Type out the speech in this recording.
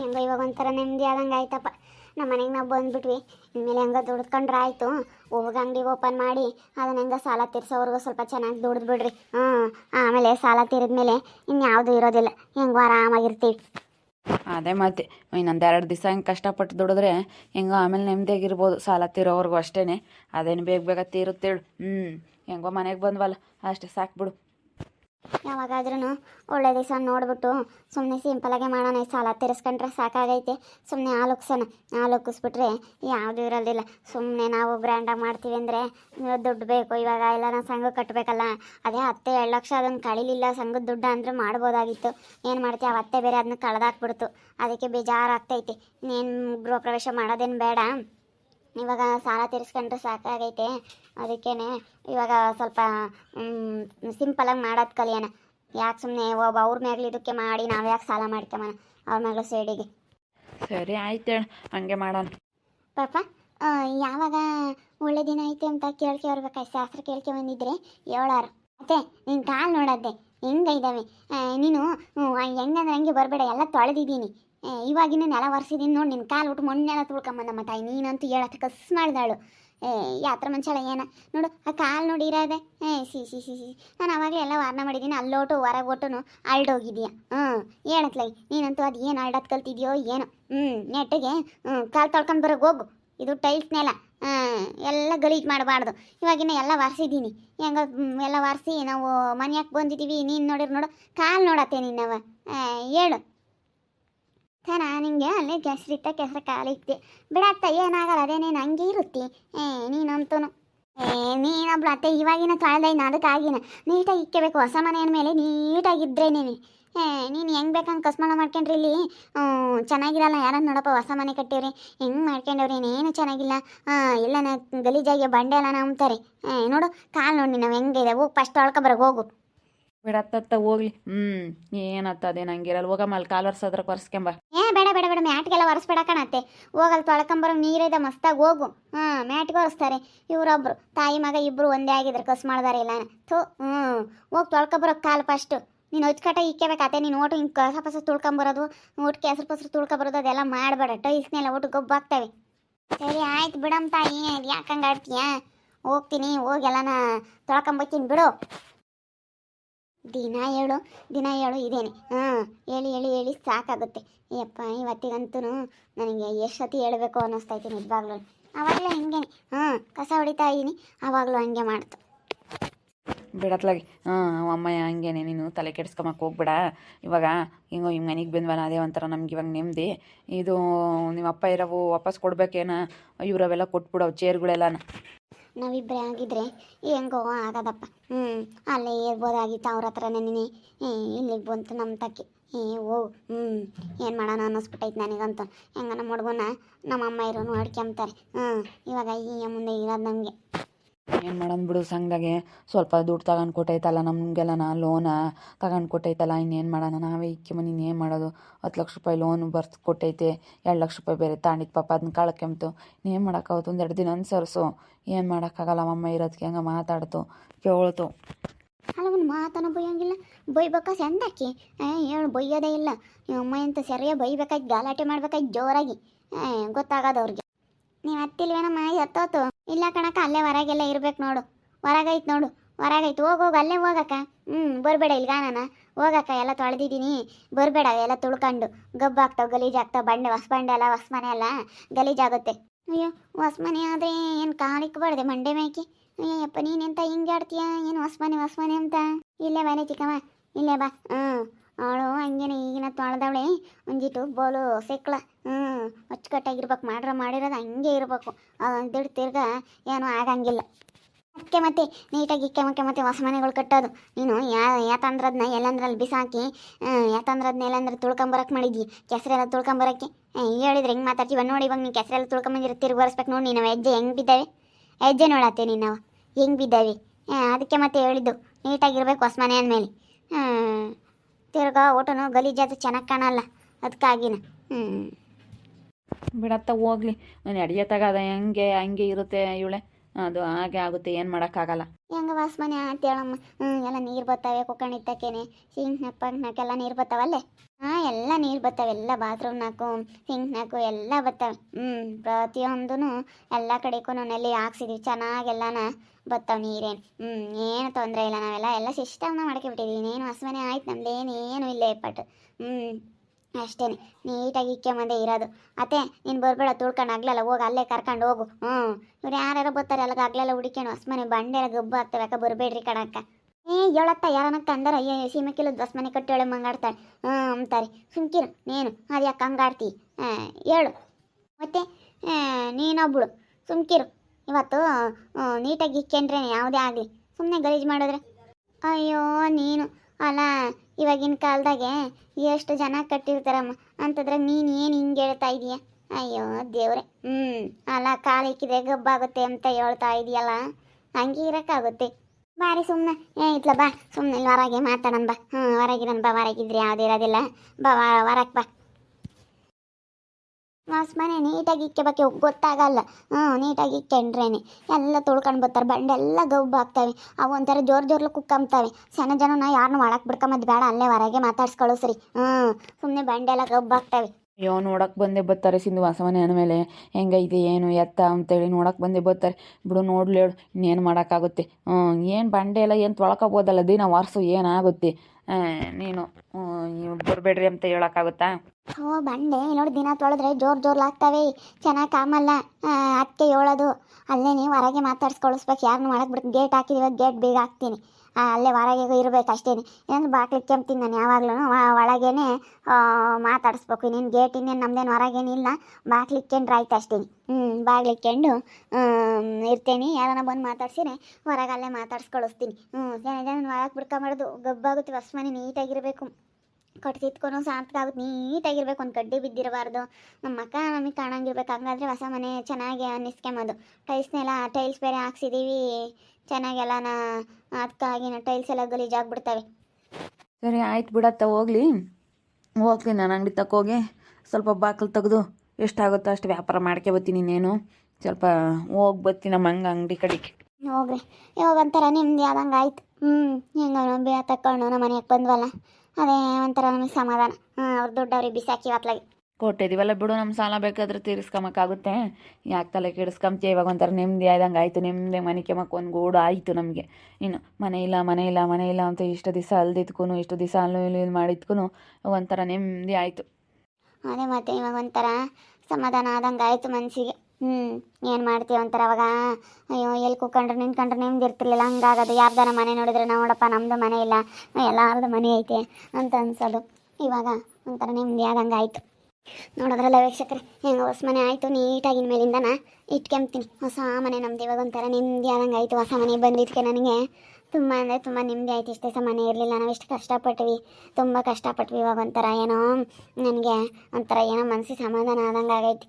ಹೆಂಗೋ ಇವಾಗ ಒಂಥರ ನೆಮ್ಮದಿ ಆದಂಗೆ ಆಯ್ತಪ್ಪ. ನಮ್ಮ ಮನೆಗೆ ನಾವು ಬಂದ್ಬಿಟ್ವಿ. ಇನ್ಮೇಲೆ ಹೆಂಗೋ ದುಡ್ಕೊಂಡ್ರೆ ಆಯಿತು. ಹೋಗಿ ಅಂಗಡಿ ಓಪನ್ ಮಾಡಿ ಅದನ್ನ ಹೆಂಗೆ ಸಾಲ ತೀರ್ಸೋವ್ರಿಗೂ ಸ್ವಲ್ಪ ಚೆನ್ನಾಗಿ ದುಡ್ದು ಬಿಡ್ರಿ ಹ್ಞೂ ಆಮೇಲೆ ಸಾಲ ತೀರಿದ್ಮೇಲೆ ಇನ್ಯಾವುದು ಇರೋದಿಲ್ಲ. ಹೆಂಗೋ ಆರಾಮಾಗಿರ್ತೀವಿ. ಅದೇ ಮತ್ತೆ, ಇನ್ನೊಂದು ಎರಡು ದಿವಸ ಹಿಂಗೆ ಕಷ್ಟಪಟ್ಟು ದುಡಿದ್ರೆ ಹೆಂಗೋ ಆಮೇಲೆ ನೆಮ್ಮದಿಯಾಗಿರ್ಬೋದು ಸಾಲ ತೀರೋವ್ರಿಗೂ ಅಷ್ಟೇ ಅದೇನು ಬೇಗ ಬೇಗ ತೀರುತ್ತೇಳು. ಹ್ಞೂ ಹೆಂಗೋ ಮನೆಗೆ ಬಂದ್ವಲ್ಲ, ಅಷ್ಟೇ ಸಾಕು ಬಿಡು. ಯಾವಾಗಾದ್ರೂ ಒಳ್ಳೆ ದಿವಸ ನೋಡ್ಬಿಟ್ಟು ಸುಮ್ಮನೆ ಸಿಂಪಲಾಗೆ ಮಾಡೋಣ ಸಾಲ ತೀರಿಸ್ಕೊಂಡ್ರೆ ಸಾಕಾಗೈತೆ. ಸುಮ್ಮನೆ ಆಲೋಕ್ಸೋಣ, ಆಲೋಕಿಸ್ಬಿಟ್ರೆ ಯಾವುದೂ ಇರೋದಿಲ್ಲ. ಸುಮ್ಮನೆ ನಾವು ಗ್ರ್ಯಾಂಡಾಗಿ ಮಾಡ್ತೀವಿ ಅಂದರೆ ದುಡ್ಡು ಬೇಕು, ಇವಾಗ ಎಲ್ಲ ನಾವು ಸಂಘ ಕಟ್ಟಬೇಕಲ್ಲ ಅದೇ ಹತ್ತೆ ಎರಡು ಲಕ್ಷ ಅದನ್ನು ಕಳೀಲಿಲ್ಲ, ಸಂಘದ ದುಡ್ಡು ಅಂದರೆ ಮಾಡ್ಬೋದಾಗಿತ್ತು. ಏನು ಮಾಡ್ತೀವಿ ಆ ಅತ್ತೆ ಬೇರೆ ಅದನ್ನ ಕಳೆದಾಕ್ಬಿಡ್ತು. ಅದಕ್ಕೆ ಬೇಜಾರಾಗ್ತೈತಿ. ಇನ್ನೇನು ಗೃಹ ಪ್ರವೇಶ ಮಾಡೋದೇನು ಬೇಡ. ಇವಾಗ ಸಾಲ ತೀರಿಸ್ಕೊಂಡ್ರೆ ಸಾಕಾಗೈತೆ. ಅದಕ್ಕೇ ಇವಾಗ ಸ್ವಲ್ಪ ಸಿಂಪಲಾಗಿ ಮಾಡೋದು ಕಲಿಯೋಣ. ಯಾಕೆ ಸುಮ್ಮನೆ ಒಬ್ಬ ಅವ್ರ ಮ್ಯಾಗ್ಲಿ ಇದಕ್ಕೆ ಮಾಡಿ ನಾವು ಯಾಕೆ ಸಾಲ ಮಾಡ್ಕೊಮಣ ಅವ್ರ ಮ್ಯಾಗ್ಲು ಸೈಡಿಗೆ. ಸರಿ ಆಯ್ತು ಹೇಳ ಹಂಗೆ ಮಾಡೋಣ. ಪಾಪ ಯಾವಾಗ ಒಳ್ಳೆ ದಿನ ಐತೆ ಅಂತ ಕೇಳ್ಕೆ ಬರ್ಬೇಕಾಯ್ತು ಶಾಸ್ತ್ರ ಕೇಳ್ಕೆ ಬಂದಿದ್ರೆ ಏಳಾರು. ಮತ್ತೆ ನಿನ್ನ ಕಾಲು ನೋಡದ್ದೆ ಹೆಂಗೈದಾವೆ ಇದ್ದಾವೆ ನೀನು ಹೆಂಗಂದ್ರೆ ಹಂಗೆ ಬರಬೇಡ ಎಲ್ಲ ತೊಳೆದಿದ್ದೀನಿ. ಇವಾಗಿನ ನೆಲ ಒರೆಸಿದ್ದೀನಿ ನೋಡಿ ನಿನ್ನ ಕಾಲು ಬಿಟ್ಟು ಮಣ್ಣೆಲ್ಲ ತುಳ್ಕೊಂಬಂದಮ್ಮ ತಾಯಿ ನೀನಂತೂ ಹೇಳತ್ತ ಕಸ್ ಮಾಡಿದಾಳು. ಏ, ಯಾತ್ರ ಮನುಷ್ಯಳ ಏನ? ನೋಡು, ಆ ಕಾಲು ನೋಡಿ ಇರೋದೆ. ಏ, ಸಿ ಸಿ ಸಿ ಸಿ. ನಾನು ಅವಾಗಲೇ ಎಲ್ಲ ವಾರ್ನ ಮಾಡಿದ್ದೀನಿ ಅಲ್ಲೋಟು ಹೊರಗೆ ಒಟ್ಟುನು ಅಲ್ಡೋಗಿದ್ಯಾ. ಹ್ಞೂ ಹೇಳತ್ಲೈ ನೀನಂತೂ ಅದು ಏನು ಅಲ್ಡತ್ ಕಲ್ತಿದ್ಯೋ ಏನೋ? ಹ್ಞೂ ನೆಟ್ಟಿಗೆ? ಹ್ಞೂ ಕಾಲು ತೊಳ್ಕೊಂಡು ಬರೋಕೆ ಹೋಗು. ಇದು ಟೈಲ್ಸ್ ನೆಲ. ಎಲ್ಲ ಗಲೀಜು ಮಾಡಬಾರ್ದು. ಇವಾಗಿನ ಎಲ್ಲ ವಾರಿಸಿದ್ದೀನಿ ಹೆಂಗ ಎಲ್ಲ ವಾರಿಸಿ ನಾವು ಮನೆಯಾಕೆ ಬಂದಿದ್ದೀವಿ ನೀನು ನೋಡಿರ್ ನೋಡು. ಕಾಲು ನೋಡತ್ತೆ ನಿನ್ನವ. ಹೇಳು. ತಾನ ನಿಂಗೆ ಅಲ್ಲೇ ಕೆಸರಿತ್ತ ಕೆಸರು ಇತ್ತೆ ಬಿಡತ್ತ ಏನಾಗಲ್ಲ ಅದೇನೇನು ಹಂಗೆ ಇರುತ್ತಿ. ಏ ನೀನಂತೂ ಏ, ನೀನೊಬ್ಳು ಅತ್ತೆ, ಇವಾಗಿನ ತೊಳೆದೈನ ಅದಕ್ಕಾಗಿನ ನೀಟಾಗಿ ಇಕ್ಕಬೇಕು, ಹೊಸ ಮನೆಯ ಮೇಲೆ ನೀಟಾಗಿದ್ದರೆ ನೀನು ಏ, ನೀನು ಹೆಂಗೆ ಬೇಕಂಗೆ ಕಸ್ಮಳ ಮಾಡ್ಕೊಂಡ್ರಿ ಇಲ್ಲಿ? ಚೆನ್ನಾಗಿರಲ್ಲ ಯಾರನ್ನ ನೋಡಪ್ಪ, ಹೊಸ ಮನೆ ಕಟ್ಟಿವ್ರಿ. ಹೆಂಗೆ ಮಾಡ್ಕೊಂಡವ್ರಿ ಏನೇನು ಚೆನ್ನಾಗಿಲ್ಲ. ಎಲ್ಲ ಗಲೀಜಾಗಿ ಬಂಡೆ ಎಲ್ಲ ನಂಬ್ತಾರೆ. ಏ, ನೋಡು, ಕಾಲು ನೋಡಿ, ನಾವು ಇದೆ? ಹೋಗಿ ಫಸ್ಟ್ ತೊಳ್ಕೊಬರಗೆ ಹೋಗು. ಬಿಡತ್ತತ್ತ, ಹೋಗ್ಲಿ. ಹ್ಞೂ ಏನತ್ತ ಅದೇನು ಹಂಗಿರಲ್ಲ ಹೋಗಮ್ಮ, ಅಲ್ಲಿ ಕಾಲು ವರ್ಷದ್ರ ಕೊರ್ಸ್ಕೊಂಬ ಏ, ಬೇಡ ಬೇಡ ಬೇಡ, ಮ್ಯಾಟ್ಗೆಲ್ಲ ಒರೆಸ್ಬೇಡ ಕಣತ್ತೆ ಹೋಗಲ್ಲಿ ತೊಳ್ಕೊಂಬರೋ ನೀರಿದೆ, ಮಸ್ತಾಗಿ ಹೋಗು. ಹಾ, ಮ್ಯಾಟ್ಗೆ ಒರೆಸ್ತಾರೆ. ಇವರೊಬ್ರು, ತಾಯಿ ಮಗ ಇಬ್ರು ಒಂದೇ ಆಗಿದ್ರು ಕಸ್ ಮಾಡ್ದಾರೆ ಇಲ್ಲ ಥೂ ಹ್ಞೂ ಹೋಗಿ ತೊಳ್ಕೊಬರೋ ಕಾಲು ಫಸ್ಟು. ನೀನು ಹೊಚ್ಕಟ ಇಕ್ಕಬೇಕತ್ತೆ ನೀನು ಓಟು ಹಿಂಗೆ ಕಸ ಪಸ ತುಳ್ಕೊಂಬರೋದು ಊಟ ಕೆಸರು ಪಸರು ತುಳ್ಕೊಬರೋದು ಅದೆಲ್ಲ ಮಾಡಬೇಡ. ಟೈಸ್ನೆಲ್ಲ ಊಟ ಗೊಬ್ಬಾಗ್ತವೆ ಸರಿ, ಆಯ್ತು ಬಿಡಮ್ಮ ತಾಯಿ. ಅದು ಯಾಕೆ ಹಂಗೆ ಆಡ್ತೀಯ? ಹೋಗ್ತೀನಿ, ಹೋಗಿ ಎಲ್ಲನ ತೊಳ್ಕೊಂಬತ್ತೀನಿ ಬಿಡು. ದಿನ ಹೇಳು ದಿನ ಹೇಳು, ಇದೇನೆ. ಹಾಂ, ಹೇಳಿ ಹೇಳಿ ಹೇಳಿ, ಸಾಕಾಗುತ್ತೆ. ಯಪ್ಪ, ಇವತ್ತಿಗಂತೂ ನನಗೆ ಎಷ್ಟು ಸತಿ ಹೇಳಬೇಕು ಅನ್ನಿಸ್ತೈತೆ ನಿಜವಾಗ್ಲೂ. ಆವಾಗಲೂ ಹಂಗೆ ಹಾಂ, ಕಸ ಹೊಡಿತಾ ಇದ್ದೀನಿ. ಆವಾಗಲೂ ಹಂಗೆ ಮಾಡ್ತು. ಬಿಡತ್ಲಾಗಿ. ಹಾಂ ಅಮ್ಮಯ್ಯ ಹಂಗೇನೆ. ನೀನು ತಲೆ ಕೆಡ್ಸ್ಕೊಂಬಕ್ಕೆ ಹೋಗ್ಬೇಡ. ಇವಾಗ ಹಿಂಗೋ ಹಿಂಗೆ ಮನೆಗೆ ಬಂದ್ವಲ್ಲ ಅದೇ ಒಂಥರ ನಮ್ಗೆ ಇವಾಗ ನೆಮ್ಮದಿ ಇದು ನಿಮ್ಮ ಅಪ್ಪ ಇರವು ವಾಪಸ್ ಕೊಡ್ಬೇಕೇನ? ಇವರವೆಲ್ಲ ಕೊಟ್ಬಿಡವು ಚೇರ್ಗಳೆಲ್ಲನ ನಾವಿಬ್ಬರೇ ಆಗಿದ್ರೆ ಹೆಂಗೋ ಆಗದಪ್ಪ. ಹ್ಞೂ ಅಲ್ಲೇ ಇರ್ಬೋದಾಗಿತ್ತು ಅವ್ರ ಹತ್ರ ನೀನೆ. ಇಲ್ಲಿಗೆ ಬಂತು ನಮ್ಮ ತಕ್ಕಿ. ಏ, ಓ ಹ್ಞೂ ಏನು ಮಾಡೋಣ ಅನ್ನಿಸ್ಬಿಟ್ಟೈತೆ ನನಗಂತ. ಹೆಂಗ ನಮ್ಮ ಹುಡುಗನ ನಮ್ಮ ಅಮ್ಮ ಇರೋನು ಅಡ್ಕೊಂತಾರೆ ಹ್ಞೂ ಇವಾಗ ಈ ಮುಂದೆ ಇರೋದು ನಮಗೆ. ಏನು ಮಾಡೋಣ ಬಿಡು ಸಂಘದಾಗೆ? ಸ್ವಲ್ಪ ದುಡ್ಡು ತಗೊಂಡು ಕೊಟ್ಟೈತಲ್ಲ ನಮಗೆಲ್ಲನ ಲೋನ ತಗೊಂಡು ಕೊಟ್ಟೈತಲ್ಲ, ಇನ್ನೇನು ಮಾಡೋಣ? ನಾವೇ ಇಕ್ಕಿ ಮನೆ ಇನ್ನೇನು ಮಾಡೋದು? ಹತ್ತು ಲಕ್ಷ ರೂಪಾಯಿ ಲೋನ್ ಬರ್ದು ಕೊಟ್ಟೈತೆ, ಎರಡು ಲಕ್ಷ ರೂಪಾಯಿ ಬೇರೆ ತಾಂಡಿದ್ದು ಪಾಪ ಅದನ್ನ ಕಳ್ಕೊಂಬಿತು ಇನ್ನೇನು ಮಾಡೋಕ್ಕಾಗುತ್ತೆ ಒಂದೆರಡು ದಿನ ಅನ್ಸರ್ಸು. ಏನು ಮಾಡೋಕ್ಕಾಗಲ್ಲ ಅಮ್ಮ ಇರೋದಕ್ಕೆ ಹಂಗೆ ಮಾತಾಡ್ತು, ಕೇಳ್ತು. ಅಲ್ಲವನ್ ಮಾತನ ಬೈಯಂಗಿಲ್ಲ ಬೈಬೇಕಾ ಸೆಂದಾಕಿ ಏ ಹೇಳು ಬೈಯೋದೇ ಇಲ್ಲ. ಅಮ್ಮ ಅಂತ ಸರಿಯಾಗಿ ಬೈಬೇಕಾಯ್ತು, ಗಲಾಟೆ ಮಾಡ್ಬೇಕಾಯ್ತು ಜೋರಾಗಿ. ಗೊತ್ತಾಗದ ಅವ್ರಿಗೆ. ನೀವು ಹತ್ತಿಲ್ವೇನಮ್ಮ, ಎತ್ತೋತು? ಇಲ್ಲ ಕಣಕ್ಕ, ಅಲ್ಲೇ ಹೊರಗೆಲ್ಲ ಇರ್ಬೇಕು ನೋಡು. ಹೊರಗೈತೆ ನೋಡು. ಹೊರಗೈತೆ. ಹೋಗಿ ಹೋಗಿ, ಅಲ್ಲೇ ಹೋಗಕ್ಕ. ಹ್ಞೂ ಬರಬೇಡ ಇಲ್ಗಾನ ಹೋಗಕ್ಕ, ಎಲ್ಲ ತೊಳೆದಿದ್ದೀನಿ. ಬರಬೇಡ, ಎಲ್ಲ ತುಳ್ಕೊಂಡು. ಗಬ್ಬು ಆಗ್ತಾವ ಬಂಡೆ, ಹೊಸ ಬಂಡೆ ಎಲ್ಲ ಹೊಸ ಮನೆ ಎಲ್ಲ ಗಲೀಜಾಗುತ್ತೆ ಅಯ್ಯೋ, ಹೊಸ ಮನೆ ಆದರೆ ಏನು ಕಾಲಿಕ್ಬಾರ್ದೆ ಮಂಡೆ ಮೇಕಿ? ಅಯ್ಯಪ್ಪ ನೀನೆಂತ ಹಿಂಗೆ ಆಡ್ತೀಯ ಏನು ಹೊಸ ಮನೆ ಹೊಸ ಮನೆ ಅಂತ? ಇಲ್ಲೇ ಬಾನೇ ಚಿಕ್ಕಮ್ಮ. ಇಲ್ಲೇ ಬಾ. ಹ್ಞೂ ಅವಳು ಹಂಗೇನೆ ಈಗಿನ ತೊಳೆದವಳೆ. ಒಂದಿಟ್ಟು ಬೋಲು ಸಿಕ್ಳ ಹ್ಞೂ ಅಚ್ಚುಕಟ್ಟಾಗಿರ್ಬೇಕು. ಮಾಡ್ರ ಮಾಡಿರೋದು ಹಂಗೆ ಇರಬೇಕು. ದುಡ್ಡು ತಿರ್ಗ ಏನೂ ಆಗಂಗಿಲ್ಲ. ಅದಕ್ಕೆ ಮತ್ತೆ ನೀಟಾಗಿ ಇಕ್ಕೆ ಮಕ್ಕೆ ಮತ್ತೆ ಹೊಸ ಮನೆಗಳು ಕಟ್ಟೋದು. ನೀನು ಯಾ, ಯಾತಂದ್ರದ್ನ ಎಲ್ಲಂದ್ರಲ್ಲಿ ಬಿಸಾಕಿ ಯಾತಂದ್ರದ್ನ ಎಲ್ಲಂದ್ರೆ ತುಳ್ಕೊಂಬರಕ್ಕೆ ಮಾಡಿದ್ವಿ ಕೆಸರೆಲ್ಲ ತುಳ್ಕೊಂಬರಕ್ಕೆ. ಹೇಳಿದ್ರೆ ಹೆಂಗೆ ಮಾತಾಡ್ತೀವ? ನೋಡಿ ಇವಾಗ ನೀನು ಕೆಸರೆಲ್ಲ ತುಳ್ಕೊಂಬಂದಿರೋ ತಿರುಗಿ ಬರ್ಸ್ಬೇಕು ನೋಡಿ ನೀನು. ಹೆಜ್ಜೆ ಹೆಂಗೆ ಬಿದ್ದಾವೆ? ಹೆಜ್ಜೆ ನೋಡತ್ತೆ ನೀನು ಹೆಂಗೆ ಬಿದ್ದಾವೆ? ಅದಕ್ಕೆ ಮತ್ತೆ ಹೇಳಿದ್ದು. ನೀಟಾಗಿರ್ಬೇಕು ಹೊಸ ಮನೆ ಅಂದಮೇಲೆ. ತಿರ್ಗಾ ಊಟನು ಗಲೀಜಾದ ಚೆನ್ನಾಗಿ ಕಾಣಲ್ಲ. ಅದಕ್ಕಾಗಿನ ಹ್ಞೂ ಬಿಡತ್ತ ಹೋಗ್ಲಿ. ನಾನು ಅಡಿಗೆ ತಗದ ಹೆಂಗೆ, ಹಂಗೆ ಇರುತ್ತೆ ಇವಳೆ. ಅದು ಹಾಗೆ ಆಗುತ್ತೆ, ಏನು ಮಾಡೋಕ್ಕಾಗಲ್ಲ. ಹೆಂಗ ವಸ್ಮನೆ ಅಂತೇಳಮ್ಮ ಹ್ಞೂ ಎಲ್ಲ ನೀರು ಬತ್ತಾವೆ ಕುಕ್ಕಣಿತ್ತಕ್ಕೇನೆ ಸಿಂಕ್ ಪಂಕ್ನಾಗೆಲ್ಲ ನೀರು ಬತ್ತಾವಲ್ಲೇ ಹಾಂ, ಎಲ್ಲ ನೀರು ಬತ್ತಾವೆ ಎಲ್ಲ ಬಾತ್ರೂಮ್ನಾಕು ಸಿಂಕ್ನಾಕು ಎಲ್ಲ ಬತ್ತಾವೆ ಹ್ಞೂ ಪ್ರತಿಯೊಂದೂ ಎಲ್ಲ ಕಡೆಗೂ ನಲ್ಲಿ ಹಾಕ್ಸಿದೀವಿ, ಚೆನ್ನಾಗೆಲ್ಲನ ಬತ್ತಾವೆ ನೀರೇನು. ಹ್ಞೂ ಏನು ತೊಂದರೆ ಇಲ್ಲ ನಾವೆಲ್ಲ, ಎಲ್ಲ ಸಿಸ್ಟಮ್ನ ಮಾಡ್ಕೊಬಿಟ್ಟಿದ್ದೀವಿ ಇನ್ನೇನು ಹಸ್ಮನೆ ಆಯ್ತು, ನಮ್ದೇನು, ಏನು ಇಲ್ಲ ಏಪಟ್ಟು ಹ್ಞೂ ಅಷ್ಟೇ ನೀಟಾಗಿ ಇಕ್ಕೊಂಬಂದೇ ಇರೋದು. ಅತ್ತೆ, ನೀನು ಬರಬೇಡ ತುಳ್ಕೊಂಡು ಆಗ್ಲಲ್ಲ ಹೋಗಿ, ಅಲ್ಲೇ ಕರ್ಕೊಂಡು ಹೋಗು. ಹ್ಞೂ ಇವ್ರು ಯಾರ್ಯಾರು ಬರ್ತಾರೆ, ಅಲ್ಲಿಗೆ ಆಗ್ಲೆಲ್ಲ ಹುಡುಕ್ಯಾನು ಹಸ್ಮನೆ ಬಂಡೆಲ್ಲ ಗಬ್ಬು ಆಗ್ತವೆ, ಯಾಕೆ ಬರಬೇಡ್ರಿ ಕಣಕ್ಕ. ಏ ಹೇಳತ್ತ ಯಾರನ್ನ ತಂದಾರ? ಅಯ್ಯೋ ಸೀಮೆ ಕಿಲೋದು ಹೊಸ್ಮನೆ ಮನೆ ಕಟ್ಟೋಳೆ ಮಂಗಾಡ್ತಾಳೆ. ಹ್ಞೂ ಅಂತಾರೆ. ಸುಮ್ಕಿರು, ನೀನು, ಅದು ಯಾಕೆ ಹಂಗಾಡ್ತಿ? ಹೇಳು. ಮತ್ತೆ ನೀನೊಬ್ಳು, ಸುಮ್ಕಿರು. ಇವತ್ತು ನೀಟಾಗಿ ಇಕ್ಕೊಂಡ್ರೆ ಯಾವುದೇ ಆಗಲಿ. ಸುಮ್ಮನೆ ಗಲೀಜು ಮಾಡಿದ್ರೆ. ಅಯ್ಯೋ, ನೀನು ಅಲ್ಲ ಇವಾಗಿನ ಕಾಲದಾಗೆ ಎಷ್ಟು ಜನ ಕಟ್ಟಿರ್ತಾರಮ್ಮ? ಅಂತಂದ್ರೆ ನೀನು ಏನು ಹಿಂಗೆ ಹೇಳ್ತಾ ಇದೀಯ? ಅಯ್ಯೋ, ದೇವ್ರೆ. ಹ್ಞೂ ಅಲ್ಲ, ಕಾಲು ಇಕ್ಕಿದ್ರೆ ಗಬ್ಬಾಗುತ್ತೆ ಅಂತ ಹೇಳ್ತಾ ಇದೆಯಲ್ಲ? ಹಂಗೆ ಇರೋಕ್ಕಾಗುತ್ತೆ. ಬಾರಿ ಸುಮ್ಮನೆ ಏ ಇತ್ಲ ಬಾ. ಸುಮ್ಮನೆ ಹೊರಗೆ ಮಾತಾಡೋಣ ಬಾ. ಹ್ಞೂ ಹೊರಗಿರೋಣ ಬಾ. ಹೊರಗಿದ್ರೆ ಯಾವ್ದು ಇರೋದಿಲ್ಲ. ಬಾ ಹೊರಕ್ಕೆ ಬಾ. ವಾಸ್ ಮನೆ ನೀಟಾಗಿ ಇಕ್ಕಬೇಕು ಗೊತ್ತಾಗಲ್ಲ. ಹ್ಞೂ, ನೀಟಾಗಿ ಇಕ್ಕೆಂಡ್ರೇನೆ. ಎಲ್ಲ ತೊಳ್ಕೊಂಡು ಬರ್ತಾರೆ. ಬಂಡೆಲ್ಲ ಗಬ್ಬು ಆಗ್ತವೆ. ಅವು ಒಂಥರ ಜೋರ್ ಜೋರ್ಲು ಕುಕ್ಕಂಬ್ತವೆ. ಸಣ್ಣ ಜನನ ಯಾರನ್ನೂ ಒಳಗೆ ಬಿಡ್ಕೊಂಬದ್ ಬೇಡ. ಅಲ್ಲೇ ಹೊರಗೆ ಮಾತಾಡ್ಸ್ಕೊಳ್ಳೋ ಸರಿ. ಹ್ಞೂ ಸುಮ್ಮನೆ ಬಂಡೆಲ್ಲ ಗಬ್ಬು ಆಗ್ತವೆ. ಅಯ್ಯೋ ನೋಡಕ್ಕೆ ಬಂದೆ ಬರ್ತಾರೆ ಸಿಂಧು ವಾಸವನೆ ಅಂದಮೇಲೆ ಹೆಂಗೈತೆ ಏನು, ಎತ್ತ ಅಂತೇಳಿ ನೋಡಕ್ಕೆ ಬಂದೆ ಬರ್ತಾರೆ. ಬಿಡು ನೋಡ್ಲೇಳು ಇನ್ನೇನು ಮಾಡೋಕ್ಕಾಗುತ್ತೆ? ಹ್ಞೂ ಏನು ಬಂಡೆ ಎಲ್ಲ ಏನು ತೊಳ್ಕೊಬೋದಲ್ಲ, ದಿನ ವಾರ್ಸು ಏನಾಗುತ್ತೆ? ನೀನು ಬರಬೇಡ್ರಿ ಅಂತ ಹೇಳೋಕ್ಕಾಗುತ್ತಾ? ಓ ಬಂಡೆ, ನೋಡಿ, ದಿನ ತೊಳೆದ್ರೆ ಜೋರು ಲಾಗ್ತಾವೆ. ಚೆನ್ನಾಗಿ ಕಾಮಲ್ಲ ಅದಕ್ಕೆ ಹೇಳೋದು. ಅಲ್ಲೇ ನೀವು ಹೊರಗೆ ಮಾತಾಡ್ಸ್ಕೊಳಿಸ್ಬೇಕು. ಯಾರನ್ನೂ ಒಳಗೆ ಬಿಟ್ಟು ಗೇಟ್ ಇವಾಗ ಗೇಟ್ ಬೇಗ ಹಾಕ್ತೀನಿ. ಅಲ್ಲೇ ಹೊರಗೆ ಇರಬೇಕು ಅಷ್ಟೇ ಏನು ಬಾಕ್ಲಿಗೆ ಕೆಮ್ತೀನಿ ನಾನು ಯಾವಾಗ್ಲೂ ಒಳಗೇನೆ ಮಾತಾಡಿಸ್ಬೇಕು. ಇನ್ನೇನು ಗೇಟ್ ಇನ್ನೇನು ನಮ್ದೇನು ಹೊರಗೇನಿಲ್ಲ ಬಾಕ್ಲಿಕ್ಕೆಂಡ್ರೆ ಆಯ್ತು ಅಷ್ಟೇ. ಹ್ಞೂ ಬಾಗ್ಲಿಕ್ಕೆಂಡು ಇರ್ತೇನೆ. ಯಾರನ್ನ ಬಂದು ಮಾತಾಡ್ಸಿರೆ, ಹೊರಗಲ್ಲೇ ಮಾತಾಡ್ಸ್ಕೊಳಿಸ್ತೀನಿ. ಹ್ಞೂ ಜನ ಜನ ಬಿಡ್ಕೊಂಬಾರ್ದು ಗಬ್ಬಾಗುತ್ತೆ. ಹೊಸ ಮನೆ ನೀಟಾಗಿರಬೇಕು. ಕಟ್ತಿತ್ಕೊಂಡು ಸಾರ್ಥಕಾಗುತ್ತೆ ನೀಟಾಗಿರ್ಬೇಕು ಒಂದು ಕಡ್ಡಿ ಬಿದ್ದಿರಬಾರ್ದು. ನಮ್ಮ ಮಕ್ಕ ನಮಗೆ ಕಾಣಂಗಿರ್ಬೇಕು ಹಂಗಾದ್ರೆ ಹೊಸ ಮನೆ ಚೆನ್ನಾಗಿ ಅನ್ನಿಸ್ಕೊಂಬೋದು ಟೈಲ್ಸ್ನೆಲ್ಲ ಟೈಲ್ಸ್ ಬೇರೆ ಹಾಕ್ಸಿದ್ದೀವಿ ಚೆನ್ನಾಗೆಲ್ಲನ ಅದಕ್ಕಾಗಿ ಟೈಲ್ಸ್ ಎಲ್ಲ ಗಲೀಜಾಗ್ಬಿಡ್ತವೆ ಸರಿ ಆಯ್ತು ಬಿಡತ್ತ ಹೋಗ್ಲಿ. ಹೋಗ್ತೀನಿ ನಾನು ಅಂಗಡಿ ತಕ್ಕೋಗಿ ಸ್ವಲ್ಪ ಬಾಕಲು ತೆಗೆದು ಎಷ್ಟಾಗುತ್ತೋ ಅಷ್ಟು ವ್ಯಾಪಾರ ಮಾಡ್ಕೊ ಬತ್ತೀನಿ ಇನ್ನೇನು. ಸ್ವಲ್ಪ ಹೋಗಿ ಬರ್ತೀನಿ ನಮ್ಮ ಹಂಗೆ ಅಂಗಡಿ ಕಡೆಗೆ. ಹೋಗ್ರಿ. ಇವಾಗ ಒಂಥರ ನಿಮ್ದು ಯಾವ್ದಂಗೆ ಆಯ್ತು. ಹ್ಞೂ ಹಿಂಗೆ ಬೇ ತಕೊಂಡು ನಮ್ಮ ಮನೆಗೆ ಬಂದ್ವಲ್ಲ. ಅದೇ ಒಂಥರ ನಮಗೆ ಸಮಾಧಾನ. ಹ್ಞೂ ಅವ್ರ ದೊಡ್ಡವ್ರಿಗೆ ಬಿಸಾಕಿ ಹೊತ್ಲಾಗಿ. ಕೊಟ್ಟಿದ್ದೀವಲ್ಲ ಬಿಡು ನಮ್ಮ ಸಾಲ ಬೇಕಾದ್ರೆ ತೀರಿಸ್ಕೊಂಬಕ್ಕಾಗುತ್ತೆ ಯಾಕೆ ತಲೆ ಕೆಡಿಸ್ಕೊಂತೀಯ? ಇವಾಗ ಒಂಥರ ನೆಮ್ಮದಿ ಆಯ್ದಂಗೆ ಆಯಿತು. ನೆಮ್ಮದಿ ಮನೆ ಕೆಮ್ಮಕ್ಕೆ ಒಂದು ಗೂಡು ಆಯಿತು ನಮಗೆ. ಇನ್ನು ಮನೆ ಇಲ್ಲ ಮನೆ ಇಲ್ಲ ಮನೆ ಇಲ್ಲ ಅಂತ ಇಷ್ಟು ದಿವಸ ಅಲ್ದಿದ್ಕೂ ಇಷ್ಟು ದಿವಸ ಅಲ್ಲೂ ಇಲ್ಲಿ ಇಲ್ಲಿ ಮಾಡಿದ್ಕೂ ಒಂಥರ ನೆಮ್ಮದಿ ಆಯಿತು. ಅದೇ ಮತ್ತೆ ಇವಾಗ ಒಂಥರ ಸಮಾಧಾನ ಆದಂಗೆ ಆಯಿತು ಮನಸ್ಸಿಗೆ ಹ್ಞೂ ಏನು ಮಾಡ್ತೀವಿ ಒಂಥರ ಅವಾಗ? ಅಯ್ಯೋ, ಎಲ್ಲಿ ಕೂತ್ಕೊಂಡ್ರೆ ನಿಂತ್ಕೊಂಡ್ರೆ ನೆಮ್ಮದಿ ಇರ್ತಿರ್ಲಿಲ್ಲ, ಹಂಗಾಗೋದು. ಯಾರ್ದಾರ ಮನೆ ನೋಡಿದ್ರೆ ನೋಡಪ್ಪ ನಮ್ಮದು ಮನೆ ಇಲ್ಲ. ಎಲ್ಲಾರ್ದು ಮನೆ ಐತೆ ಅಂತ ಅನ್ಸೋದು. ಇವಾಗ ಒಂಥರ ನೆಮ್ಮದಿ ಆದಂಗೆ ಆಯಿತು ನೋಡಿದ್ರಲ್ಲ ವೀಕ್ಷಕರೆ, ಹೆಂಗೆ ಹೊಸ ಮನೆ ಆಯಿತು, ನೀಟಾಗಿ ಮೇಲಿಂದನ ಇಟ್ಕೊಂತೀನಿ. ಹೊಸ ಮನೆ ನಮ್ದು ಇವಾಗ ಒಂಥರ ನೆಮ್ಮದಿ ಆದಂಗೆ ಹೊಸ ಮನೆ ಬಂದಿದ್ಕೆ ನನಗೆ ತುಂಬ ಅಂದರೆ ತುಂಬ ನೆಮ್ಮದಿ ಆಯ್ತು. ಇಷ್ಟೇ ಸಹ ಮನೆ ಇರಲಿಲ್ಲ, ನಾವು ಎಷ್ಟು ಕಷ್ಟಪಟ್ವಿ. ತುಂಬ ಕಷ್ಟಪಟ್ವಿ ಇವಾಗ ಒಂಥರ ಏನೋ, ನನಗೆ ಒಂಥರ ಏನೋ ಮನಸ್ಸಿಗೆ ಸಮಾಧಾನ ಆದಂಗೆ ಆಗೈತಿ